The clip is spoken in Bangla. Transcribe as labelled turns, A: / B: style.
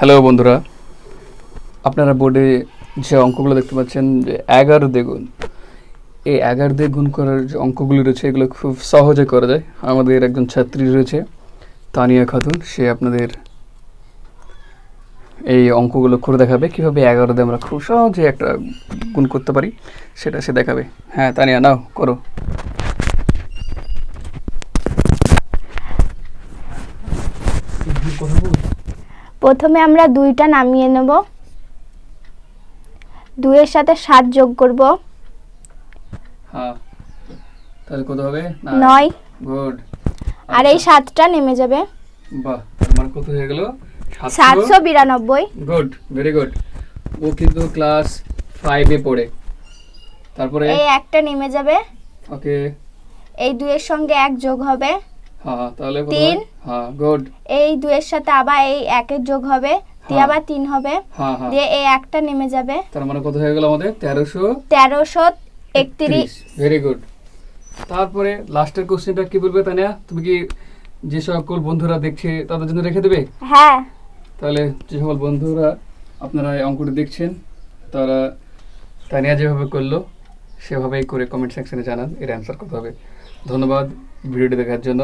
A: হ্যালো বন্ধুরা। আপনারা বোর্ডে যে অঙ্কগুলো দেখতে পাচ্ছেন, যে এগারো দ্বিগুণ। এই এগারো দিয়ে গুণ করার যে অঙ্কগুলি রয়েছে, এগুলো খুব সহজে করা যায়। আমাদের একজন ছাত্রী রয়েছে, তানিয়া খাতুন। সে আপনাদের এই অঙ্কগুলো করে দেখাবে। কীভাবে এগারো দিয়ে আমরা খুব সহজে একটা গুণ করতে পারি, সেটা সে দেখাবে। হ্যাঁ তানিয়া, নাও, করো।
B: প্রথমে আমরা দুইটা নামিয়ে নেব। দুইয়ের সাথে সাত যোগ করব।
A: হ্যাঁ। তাহলে কত হবে?
B: নয়।
A: গুড।
B: আর এই সাতটা নেমে যাবে।
A: বাহ তার মানে কত হয়ে গেল?
B: সাতশো। বিরানব্বই।
A: Good very good. ও কিন্তু ক্লাস ফাইভে পড়ে। তারপরে?
B: এই একটা নেমে যাবে।
A: ওকে।
B: এই দুইয়ের সঙ্গে এক যোগ হবে।
A: হ্যাঁ তাহলে কত
B: তিন।
A: হ্যাঁ গুড
B: এই দুইয়ের সাথে আবার এই একের যোগ হবে দিয়ে
A: হ্যাঁ।
B: আবার তিন হবে
A: হ্যাঁ হ্যাঁ।
B: দিয়ে এই একটা নেমে যাবে।
A: তার মানে কত হয়ে গেল আমাদের? তেরোশো
B: তেরোশো একত্রিশ।
A: ভেরি গুড তারপরে লাস্টের কোশ্চেনটা কি বলবে তানিয়া? তুমি কি যে সকল বন্ধুরা দেখছে তাদের জন্য রেখে দেবে?
B: হ্যাঁ।
A: তাহলে যে সকল বন্ধুরা আপনারা এই অঙ্কটি দেখছেন তারা তানিয়া যেভাবে করল সেভাবেই করে কমেন্ট সেকশনে জানান এর অ্যান্সার কত হবে। ধন্যবাদ ভিডিওটি দেখার জন্য।